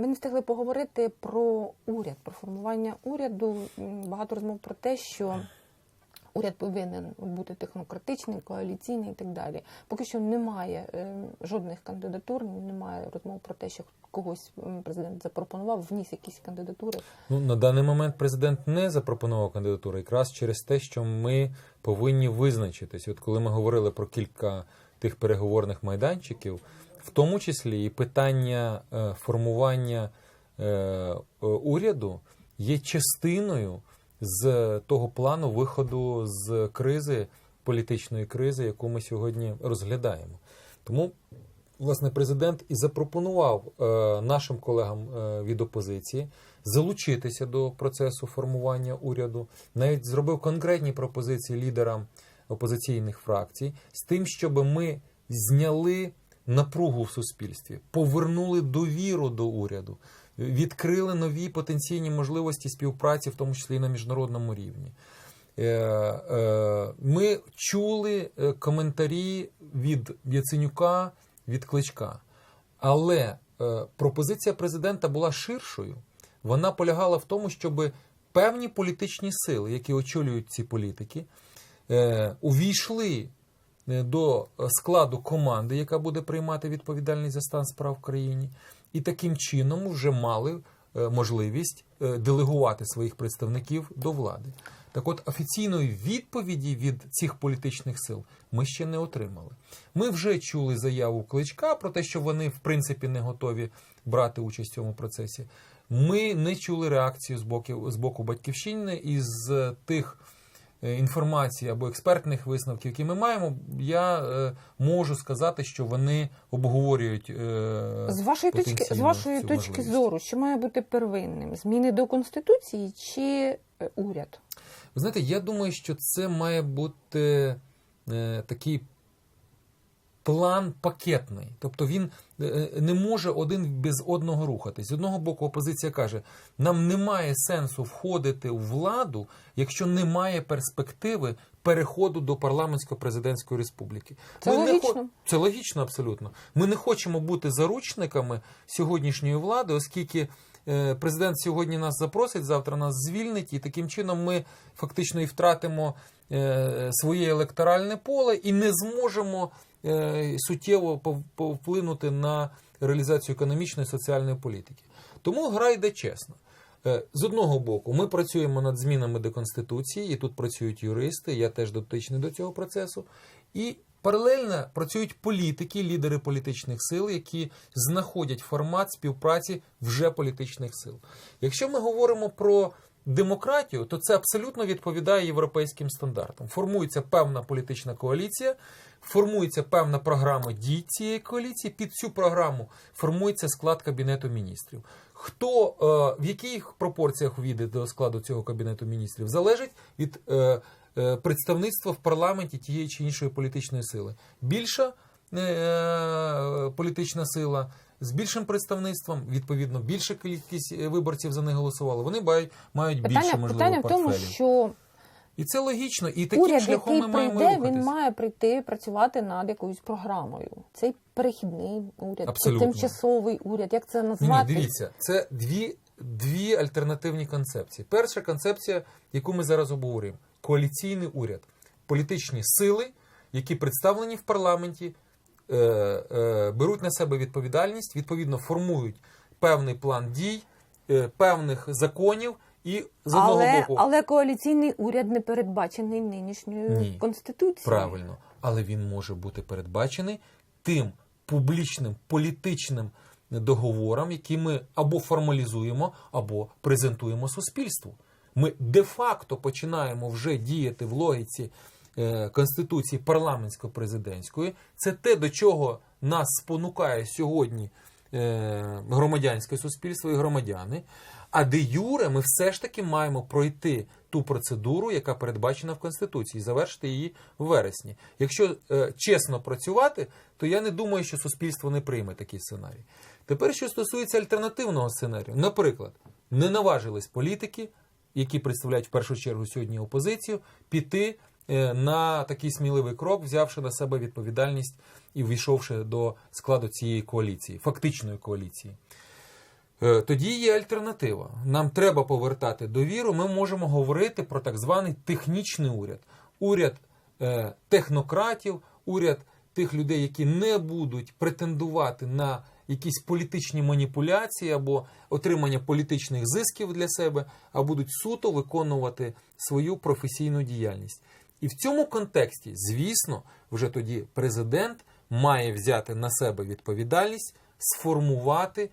Ми не встигли поговорити про уряд, про формування уряду. Багато розмов про те, що уряд повинен бути технократичний, коаліційний і так далі. Поки що немає е, жодних кандидатур, немає розмов про те, що когось президент запропонував, вніс якісь кандидатури. Ну, на даний момент президент не запропонував кандидатуру якраз через те, що ми повинні визначитись. От коли ми говорили про кілька тих переговорних майданчиків, в тому числі і питання е, формування е, е, уряду є частиною з того плану виходу з кризи, політичної кризи, яку ми сьогодні розглядаємо. Тому власне президент і запропонував нашим колегам від опозиції залучитися до процесу формування уряду, навіть зробив конкретні пропозиції лідерам опозиційних фракцій з тим, щоб ми зняли напругу в суспільстві, повернули довіру до уряду, відкрили нові потенційні можливості співпраці, в тому числі і на міжнародному рівні. Е, е, Ми чули е, коментарі від Яценюка, від Кличка. Але пропозиція президента була ширшою. Вона полягала в тому, щоб певні політичні сили, які очолюють ці політики, увійшли до складу команди, яка буде приймати відповідальність за стан справ в країні, і таким чином вже мали е, можливість е, делегувати своїх представників до влади. Так от офіційної відповіді від цих політичних сил ми ще не отримали. Ми вже чули заяву Кличка про те, що вони в принципі не готові брати участь в цьому процесі. Ми не чули реакцію з боку, з боку батьківщини із тих е, інформацій або експертних висновків, які ми маємо. Я е, можу сказати, що вони обговорюють е, З вашої точки, з вашої точки можливість. зору, що має бути первинним? Зміни до конституції чи уряд? Ви знаєте, я думаю, що це має бути такий план пакетний. Тобто він е, не може один без одного рухатись. З одного боку, опозиція каже, нам немає сенсу входити у владу, якщо немає перспективи переходу до парламентсько-президентської республіки. Це Ми не логічно. хо- Це логічно абсолютно. Ми не хочемо бути заручниками сьогоднішньої влади, оскільки е, президент сьогодні нас запросить, завтра нас звільнить, і таким чином ми фактично і втратимо е, своє електоральне поле і не зможемо е, суттєво пов- повплинути на реалізацію економічної і соціальної політики. Тому гра йде чесно. Е, З одного боку, ми працюємо над змінами до Конституції, і тут працюють юристи, я теж дотичний до цього процесу. І паралельно працюють політики, лідери політичних сил, які знаходять формат співпраці вже політичних сил. Якщо ми говоримо про демократію, то це абсолютно відповідає європейським стандартам. Формується певна політична коаліція, формується певна програма дій цієї коаліції. Під цю програму формується склад кабінету міністрів. Хто е, в яких пропорціях війде до складу цього кабінету міністрів, залежить від е, е, представництва в парламенті тієї чи іншої політичної сили. Більша політична сила з більшим представництвом, відповідно, більша кількість е, виборців за них голосувало. Вони мають, мають більше Питання, можливо питання в тому, що І це логічно. І таким уряд, шляхом який ми маємо прийде, рухатись. він має прийти працювати над якоюсь програмою. Цей перехідний уряд, Абсолютно. чи тимчасовий уряд, як це Ні, ні, назвати? дивіться, це дві, дві альтернативні концепції. Перша концепція, яку ми зараз обговорюємо, коаліційний уряд, політичні сили, які представлені в парламенті, беруть на себе відповідальність, відповідно формують певний план дій, е, певних законів. І з одного але, боку але коаліційний уряд не передбачений нинішньою Ні. конституцією. Правильно, але він може бути передбачений тим публічним політичним договором, який ми або формалізуємо, або презентуємо суспільству. Ми де-факто починаємо вже діяти в логіці е, конституції парламентсько-президентської. Це те, до чого нас спонукає сьогодні е, громадянське суспільство і громадяни. А де юре ми все ж таки маємо пройти ту процедуру, яка передбачена в Конституції, і завершити її в вересні. Якщо е, чесно працювати, то я не думаю, що суспільство не прийме такий сценарій. Тепер, що стосується альтернативного сценарію, наприклад, не наважились політики, які представляють в першу чергу сьогодні опозицію, піти е, на такий сміливий крок, взявши на себе відповідальність і ввійшовши до складу цієї коаліції, фактичної коаліції. Е, Тоді є альтернатива. Нам треба повертати довіру. Ми можемо говорити про так званий технічний уряд, уряд е, технократів, уряд тих людей, які не будуть претендувати на якісь політичні маніпуляції або отримання політичних зисків для себе, а будуть суто виконувати свою професійну діяльність. І в цьому контексті, звісно, вже тоді президент має взяти на себе відповідальність сформувати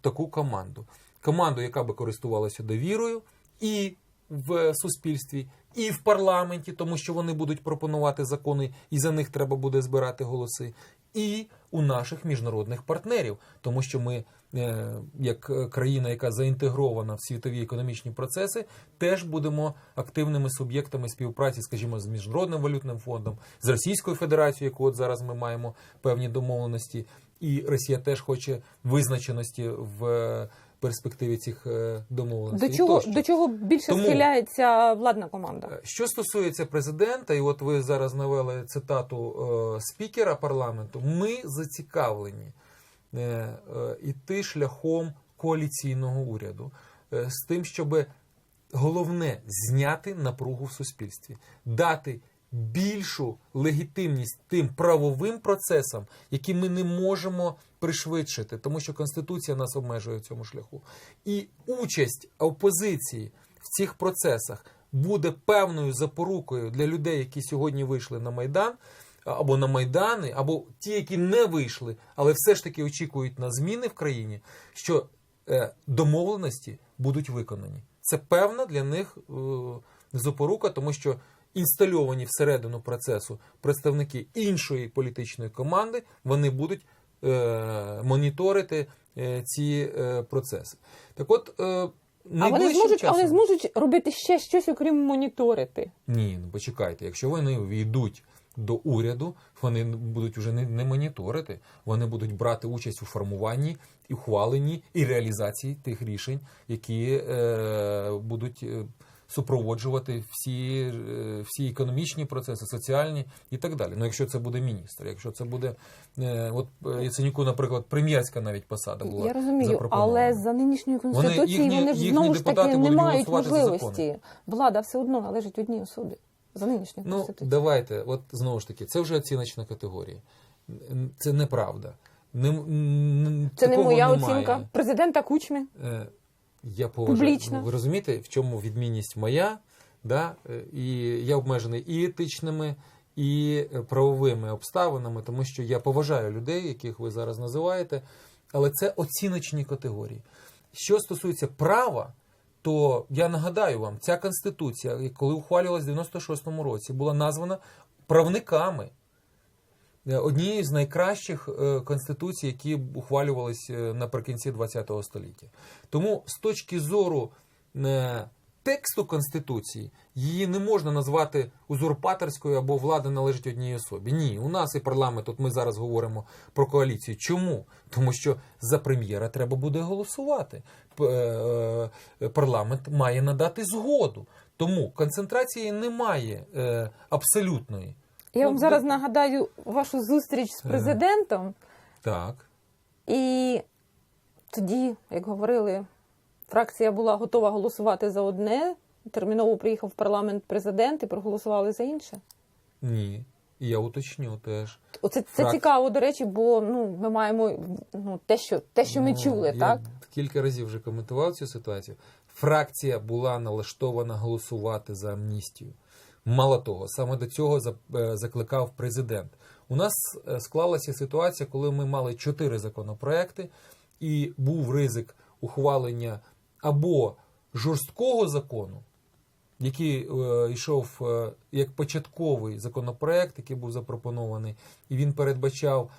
таку команду. Команду, яка би користувалася довірою і в суспільстві, і в парламенті, тому що вони будуть пропонувати закони, і за них треба буде збирати голоси, і у наших міжнародних партнерів, тому що ми, е, як е, країна, яка заінтегрована в світові економічні процеси, теж будемо активними суб'єктами співпраці, скажімо, з міжнародним валютним фондом, з Російською Федерацією, яку от зараз ми маємо певні домовленості, і Росія теж хоче визначеності в е, перспективі цих е, домовленостей. До чого, до чого більше Тому- схиляється владна команда? Е, Що стосується президента, і от ви зараз навели цитату е, спікера парламенту, ми зацікавлені іти шляхом коаліційного уряду з тим, щоб головне зняти напругу в суспільстві, дати більшу легітимність тим правовим процесам, які ми не можемо пришвидшити, тому що Конституція нас обмежує в цьому шляху. І участь опозиції в цих процесах буде певною запорукою для людей, які сьогодні вийшли на Майдан. Або на Майдани, або ті, які не вийшли, але все ж таки очікують на зміни в країні, що е, домовленості будуть виконані. Це певна для них е, запорука, тому що інстальовані всередину процесу представники іншої політичної команди, вони будуть е, моніторити е, ці е, процеси. Так от, е, А вони зможуть, часом... але зможуть робити ще щось, окрім моніторити. Ні, ну почекайте, якщо вони війдуть до уряду, вони будуть вже не, не моніторити, вони будуть брати участь у формуванні і ухваленні і реалізації тих рішень, які е, будуть е, супроводжувати всі, е, всі економічні процеси, соціальні і так далі. Ну, якщо це буде міністр, якщо це буде е, от е, Яценюку, наприклад, прем'єрська навіть посада була Я розумію, але за нинішньою конституцією їхні- вони ж знову ж таки не мають можливості. Влада все одно належить одній особі. За нинішньою Ну, конституцією. давайте, от знову ж таки, це вже оціночна категорія. Це неправда. Не, н- Це не моя немає. оцінка президента Кучми. Я поважаю. Публічно. Ну, Ви розумієте, в чому відмінність моя, да? І я обмежений і етичними, і е, правовими обставинами, тому що я поважаю людей, яких ви зараз називаєте, але це оціночні категорії. Що стосується права, то я нагадаю вам, ця конституція, коли ухвалювалась в 96-му році, була названа правниками однією з найкращих е, конституцій, які б ухвалювались е, наприкінці ХХ століття. Тому з точки зору е, тексту конституції її не можна назвати узурпаторською або влада належить одній особі. Ні, у нас і парламент. От ми зараз говоримо про коаліцію. Чому? Тому що за прем'єра треба буде голосувати. Е, е, Парламент має надати згоду. Тому концентрації немає е, абсолютної. Я Ну, вам зараз нагадаю вашу зустріч з Е. президентом, Так. і тоді, як говорили, фракція була готова голосувати за одне. Терміново приїхав в парламент президент і проголосували за інше. Ні. Я уточню теж. Оце це Фрак- цікаво, до речі, бо ну ми маємо ну те, що те, що ми Ну, чули, я так Кілька разів вже коментував цю ситуацію. Фракція була налаштована голосувати за амністію. Мало того, саме до цього е, закликав президент. У нас е, склалася ситуація, коли ми мали чотири законопроекти, і був ризик ухвалення або жорсткого закону, який е, йшов як початковий законопроект, який був запропонований, і він передбачав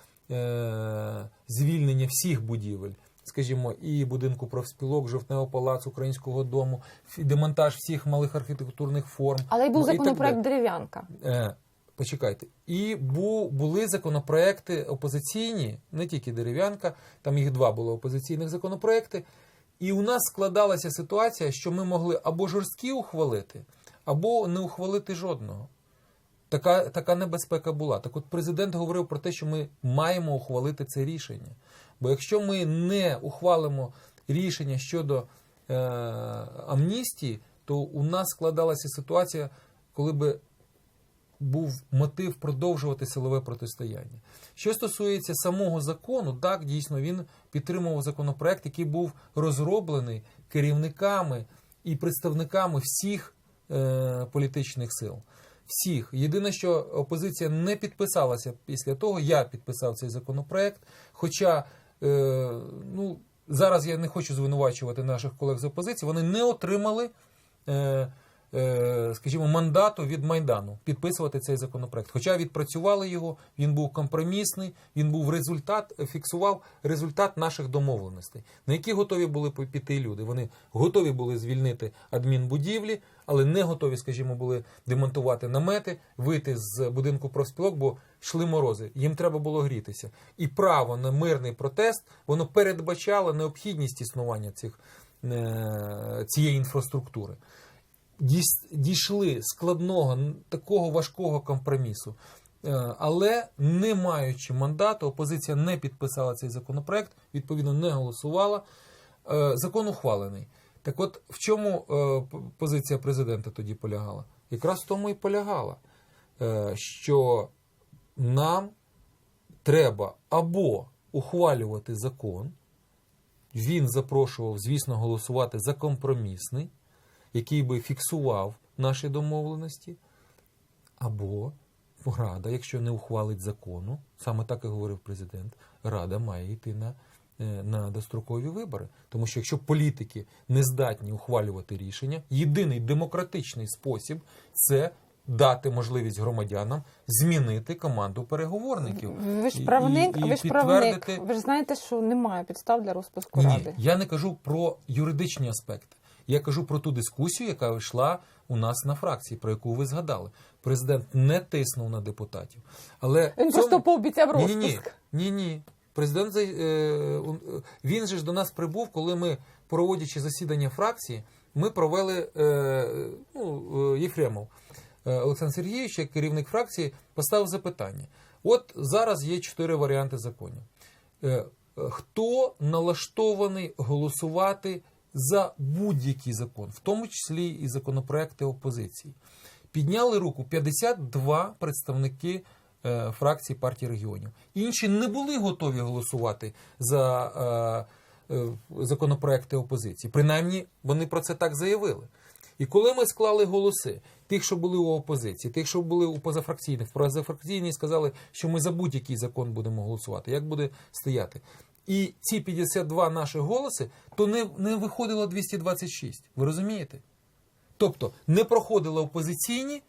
звільнення всіх будівель, скажімо, і будинку профспілок, жовтневого палацу, українського дому, демонтаж всіх малих архітектурних форм. але й був ну, законопроект дерев'янка. Е, Почекайте, і бу, були законопроекти опозиційні, не тільки дерев'янка, там їх два було опозиційних законопроекти. І у нас складалася ситуація, що ми могли або жорсткі ухвалити, або не ухвалити жодного. Така, така небезпека була. Так от президент говорив про те, що ми маємо ухвалити це рішення. Бо якщо ми не ухвалимо рішення щодо е, амністії, то у нас складалася ситуація, коли би був мотив продовжувати силове протистояння. Що стосується самого закону, так дійсно він підтримував законопроект, який був розроблений керівниками і представниками всіх е, політичних сил. Всіх. Єдине, що опозиція не підписалася після того, я підписав цей законопроект. Хоча е, ну, зараз я не хочу звинувачувати наших колег з опозиції, вони не отримали. Е, скажімо, мандату від Майдану підписувати цей законопроект. Хоча відпрацювали його, він був компромісний, він був результат, фіксував результат наших домовленостей, на які готові були піти люди. Вони готові були звільнити адмінбудівлі, але не готові, скажімо, були демонтувати намети, вийти з будинку профспілок, бо йшли морози. Їм треба було грітися. І право на мирний протест воно передбачало необхідність існування цих, е, цієї інфраструктури дійшли складного, такого важкого компромісу. Е, Але не маючи мандату, опозиція не підписала цей законопроект, відповідно, не голосувала. Е, Закон ухвалений. Так от, в чому е, позиція президента тоді полягала? Якраз в тому і полягала, що нам треба або ухвалювати закон, він запрошував, звісно, голосувати за компромісний, який би фіксував наші домовленості, або Рада, якщо не ухвалить закону, саме так і говорив президент, Рада має йти на, е, на дострокові вибори. Тому що якщо політики не здатні ухвалювати рішення, єдиний демократичний спосіб це дати можливість громадянам змінити команду переговорників. Ви ж І- правник, і- і ви ж правник. Ви ж знаєте, що немає підстав для розпуску ні, ради. я не кажу про юридичні аспекти. Я кажу про ту дискусію, яка йшла у нас на фракції, про яку ви згадали. Президент не тиснув на депутатів. Але Він цьому- просто пообіцяв ні, ні, ні, ні, ні. Президент е, е, він же ж до нас прибув, коли ми, проводячи засідання фракції, ми провели е, ну, Єфремов Олександр Сергійович, як керівник фракції, поставив запитання. От зараз є чотири варіанти законів. Хто налаштований голосувати за будь-який закон, в тому числі і законопроекти опозиції? Підняли руку 52 представники е, фракції партії регіонів. Інші не були готові голосувати за е, е, законопроекти опозиції. Принаймні, вони про це так заявили. І коли ми склали голоси, тих, що були у опозиції, тих, що були у позафракційних, позафракційні сказали, що ми за будь-який закон будемо голосувати. Як буде стояти? І ці 52 наші голоси, то не, не виходило 226. Ви розумієте? Тобто не проходили опозиційні.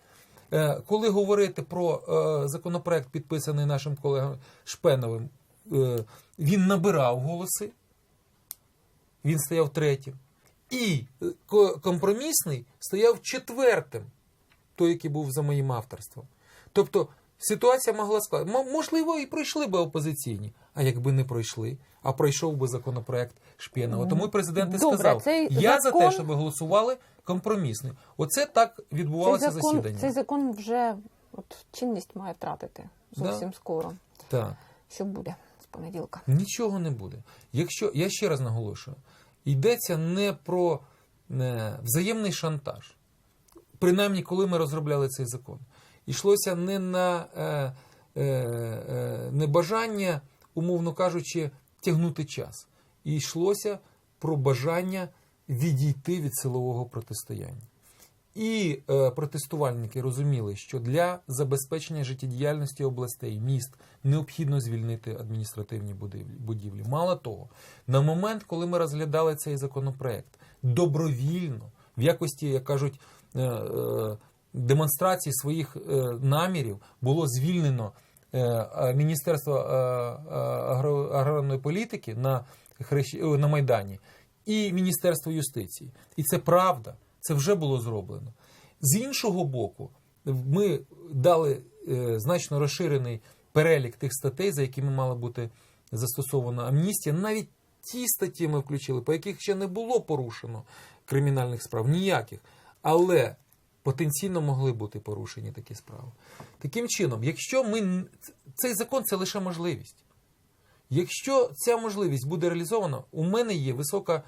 Е, Коли говорити про е, законопроект, підписаний нашим колегом Шпеновим, е, він набирав голоси, він стояв третім. І компромісний стояв четвертим, той, який був за моїм авторством. Тобто ситуація могла складати. Можливо, і пройшли би опозиційні, а якби не пройшли, а пройшов би законопроект Шпєнова. Тому президент і Добре, сказав: цей я за те, закон- щоб голосували компромісний. Оце так відбувалося Цей закон, засідання. цей закон вже от, чинність має втратити Да. зовсім скоро. Так. Що буде з понеділка? Нічого не буде. Якщо я ще раз наголошую, йдеться не про е, взаємний шантаж. Принаймні, коли ми розробляли цей закон, йшлося не на е, е, е, не бажання, умовно кажучи, тягнути час. І йшлося про бажання відійти від силового протистояння. І е, протестувальники розуміли, що для забезпечення життєдіяльності областей, міст необхідно звільнити адміністративні будівлі. Мало того, на момент, коли ми розглядали цей законопроект, добровільно, в якості, як кажуть, е, е, демонстрації своїх е, намірів було звільнено е, Міністерство е, е, аграрної політики на, на Майдані і Міністерство юстиції. І це правда, це вже було зроблено. З іншого боку, ми дали значно розширений перелік тих статей, за якими мала бути застосована амністія. Навіть ті статті ми включили, по яких ще не було порушено кримінальних справ, ніяких. Але потенційно могли бути порушені такі справи. Таким чином, якщо ми цей закон це лише можливість. Якщо ця можливість буде реалізована, у мене є висока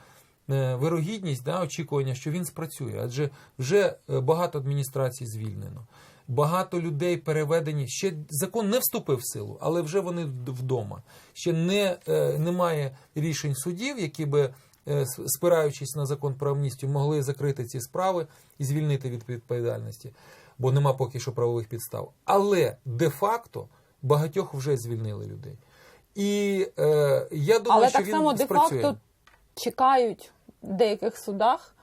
е, вирогідність, да, очікування, що він спрацює, адже вже е, багато адміністрацій звільнено. Багато людей переведені. Ще закон не вступив в силу, але вже вони вдома. Ще не, е, немає рішень судів, які би, спираючись на закон про амністію, могли закрити ці справи і звільнити від відповідальності, бо нема поки що правових підстав. Але де-факто багатьох вже звільнили людей. І е, я думаю, Але що так він само де-факто чекають в деяких судах,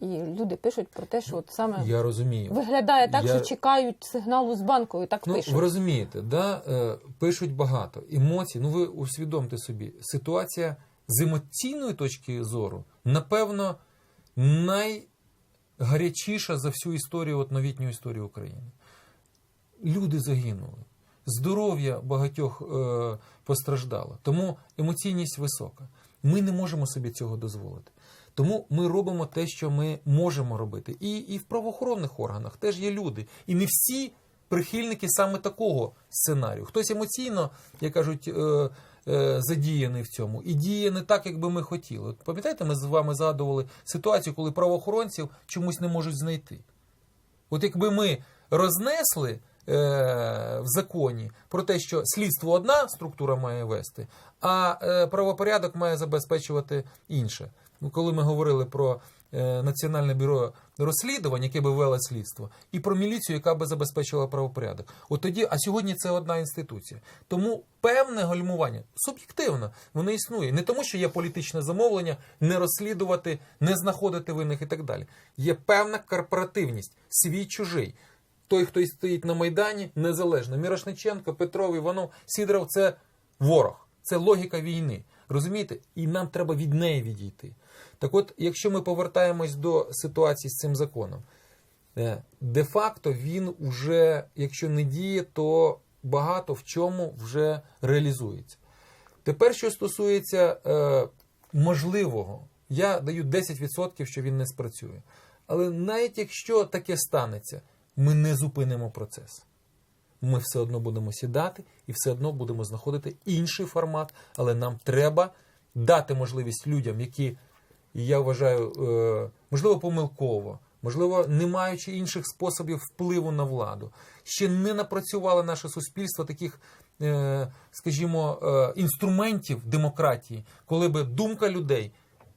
і люди пишуть про те, що от саме Я розумію. виглядає так, Я- що чекають сигналу з банку, і так Ну, пишуть. ви розумієте, да, е, пишуть багато емоцій. Ну, ви усвідомте собі, ситуація з емоційної точки зору, напевно, найгарячіша за всю історію, от новітню історію України. Люди загинули, здоров'я багатьох е, постраждало. Тому емоційність висока. Ми не можемо собі цього дозволити. Тому ми робимо те, що ми можемо робити. І, і в правоохоронних органах теж є люди. І не всі прихильники саме такого сценарію. Хтось емоційно, як кажуть, е, задіяний в цьому і діє не так, як би ми хотіли. От пам'ятаєте, ми з вами згадували ситуацію, коли правоохоронців чомусь не можуть знайти. От якби ми рознесли е, в законі про те, що слідство одна структура має вести, а е, правопорядок має забезпечувати інше. Ну, коли ми говорили про е, Національне бюро розслідувань, яке би вело слідство, і про міліцію, яка би забезпечила правопорядок. От тоді, а сьогодні це одна інституція. Тому певне гальмування суб'єктивно воно існує. Не тому, що є політичне замовлення, не розслідувати, не знаходити винних і так далі. Є певна корпоративність, свій чужий. Той, хто стоїть на Майдані, незалежно. Мірошниченко, Петров, Іванов, Сідоров це ворог, це логіка війни. Розумієте? І нам треба від неї відійти. Так от, якщо ми повертаємось до ситуації з цим законом, е, де-факто він уже, якщо не діє, то багато в чому вже реалізується. Тепер, що стосується е, можливого, я даю 10%, що він не спрацює. Але навіть якщо таке станеться, ми не зупинимо процес. Ми все одно будемо сідати і все одно будемо знаходити інший формат, але нам треба дати можливість людям, які, я вважаю, е, можливо, помилково, можливо, не маючи інших способів впливу на владу, ще не напрацювало наше суспільство таких, е, скажімо, е, інструментів демократії, коли би думка людей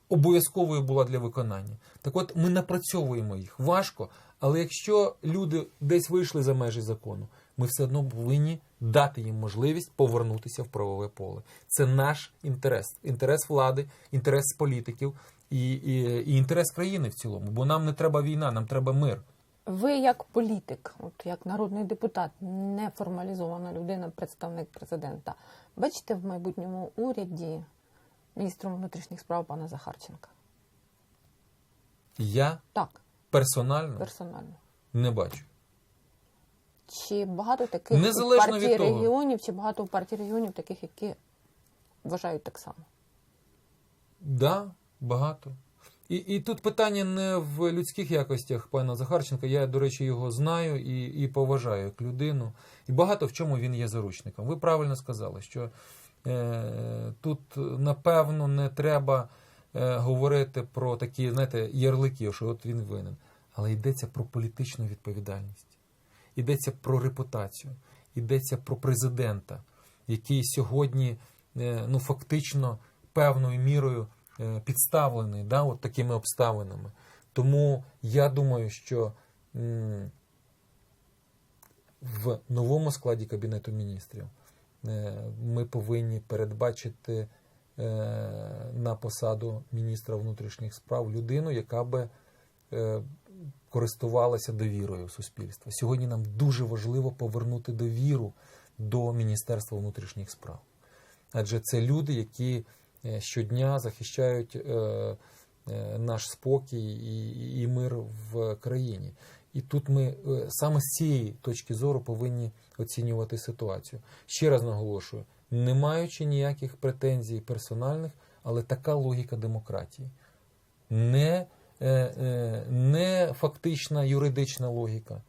обов'язковою була для виконання. Так от ми напрацьовуємо їх важко, але якщо люди десь вийшли за межі закону, ми все одно повинні дати їм можливість повернутися в правове поле. Це наш інтерес, інтерес влади, інтерес політиків і, і, і інтерес країни в цілому. Бо нам не треба війна, нам треба мир. Ви як політик, от як народний депутат, не формалізована людина, представник президента, бачите в майбутньому уряді міністром внутрішніх справ пана Захарченка? Я Так, персонально персонально. не бачу. Чи багато таких Незалежно того. регіонів, чи багато у партії регіонів таких, які вважають так само? Да, багато. І, і тут питання не в людських якостях пана Захарченка. Я, до речі, його знаю і, і поважаю як людину. І багато в чому він є заручником. Ви правильно сказали, що е, тут, напевно, не треба е, говорити про такі, знаєте, ярлики, що от він винен. Але йдеться про політичну відповідальність. Йдеться про репутацію, йдеться про президента, який сьогодні е, ну, фактично певною мірою підставлений да, от такими обставинами. Тому я думаю, що в новому складі Кабінету міністрів е, ми повинні передбачити е, на посаду міністра внутрішніх справ людину, яка би е, користувалася довірою суспільства. Сьогодні нам дуже важливо повернути довіру до Міністерства внутрішніх справ. Адже це люди, які е, щодня захищають е, е, наш спокій і, мир в країні. І тут ми е, саме з цієї точки зору повинні оцінювати ситуацію. Ще раз наголошую, не маючи ніяких претензій персональних, але така логіка демократії. Не, е, е, не фактична юридична логіка,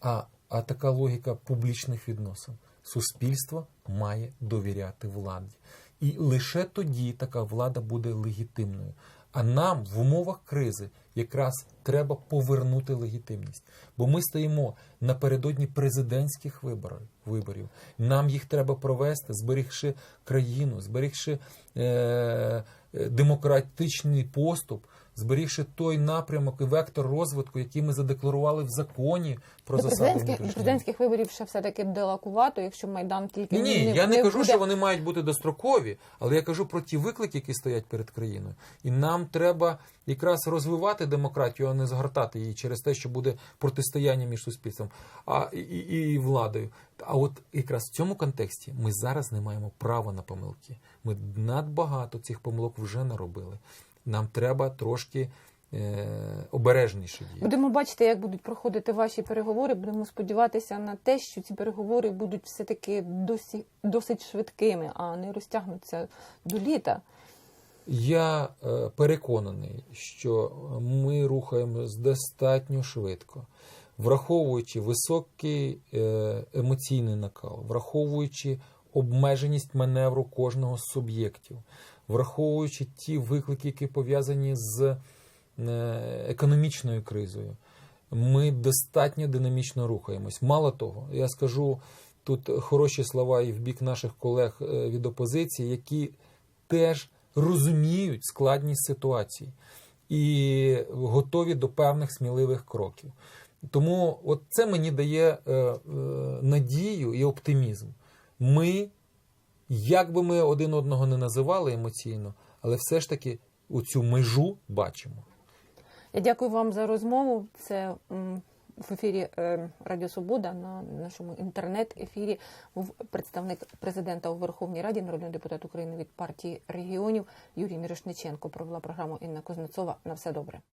а, а така логіка публічних відносин. Суспільство має довіряти владі. І лише тоді така влада буде легітимною. А нам в умовах кризи якраз треба повернути легітимність. Бо ми стоїмо напередодні президентських виборів. Нам їх треба провести, зберігши країну, зберігши е- е, демократичний поступ, зберігши той напрямок і вектор розвитку, який ми задекларували в законі про До засади президентських, президентських виборів ще все-таки далекувато, якщо Майдан тільки Ні, ні, не, я не, кажу, буде... що вони мають бути дострокові, але я кажу про ті виклики, які стоять перед країною. І нам треба якраз розвивати демократію, а не згортати її через те, що буде протистояння між суспільством а, і, і, і владою. А от якраз в цьому контексті ми зараз не маємо права на помилки. Ми надбагато цих помилок вже наробили. Нам треба трошки е, обережніше діяти. Будемо бачити, як будуть проходити ваші переговори. Будемо сподіватися на те, що ці переговори будуть все-таки досі, досить швидкими, а не розтягнуться до літа. Я е, переконаний, що ми рухаємось достатньо швидко, враховуючи високий е, емоційний накал, враховуючи обмеженість маневру кожного з суб'єктів, враховуючи ті виклики, які пов'язані з е, економічною кризою. Ми достатньо динамічно рухаємось. Мало того, я скажу тут хороші слова і в бік наших колег е, від опозиції, які теж розуміють складність ситуації і готові до певних сміливих кроків. Тому от це мені дає е, надію і оптимізм. Ми, як би ми один одного не називали емоційно, але все ж таки оцю межу бачимо. Я дякую вам за розмову. Це в ефірі е, Радіо Свобода на нашому інтернет-ефірі був представник президента у Верховній Раді, народний депутат України від партії регіонів Юрій Мірошниченко. Провела програму Інна Кузнецова. На все добре.